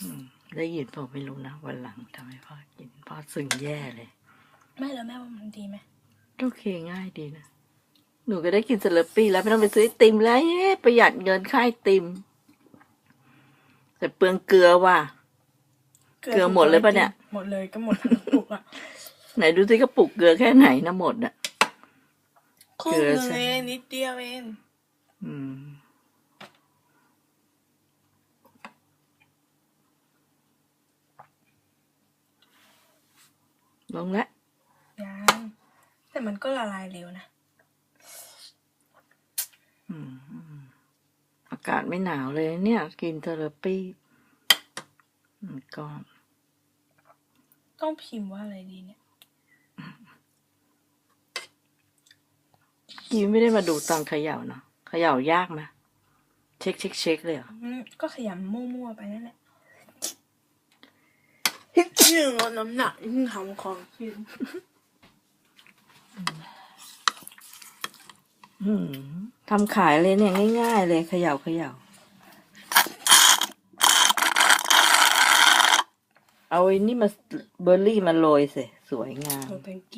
อืมได้ยินเปล่าไม่รู้นะ วันหลังทำให้พ่อกินพ่อสึงแย่เลยไม่แล้วแม่ว่ามันดีไหมโอเคง่ายดีนะ หนูก็ได้กินสลัดปี้แล้วไม่ต้องไปซื้อไอติมแล้วเย้ประหยัดเงินค่าไอติม แต่เปลืองเกลือว่ะ เกลือหมดเลยปะเนี่ย หมดเลยก็หมดทั้งกระปุกอะไหนดูสิกระปุกเกลือแค่ไหนนะหมดอะครึ่งเกลือหนึงใช่เองนิดเดียวเองอืม ลงแล้วยังแต่มันก็ละลายเร็วนะอืมอากาศไม่หนาวเลยเนี่ย กินเทอราปี้อืมก็ต้องพิมพ์ว่าอะไรดีเนี่ยกีไม่ได้มาดูตอนเขย่าเนาะเขย่ายากไหมเช็คเช็คเช็คเลยเหรออืมก็ขยำมั่วๆไปนั่นแหละ ยิ่งลดน้ำหนักยิ่งทำของกินอืมทำขายเลยเนี่ยง่ายๆเลยเขย่าเขย่าเอาไอ้นี่มาเบอร์รี่มาโรยสิสวยงาม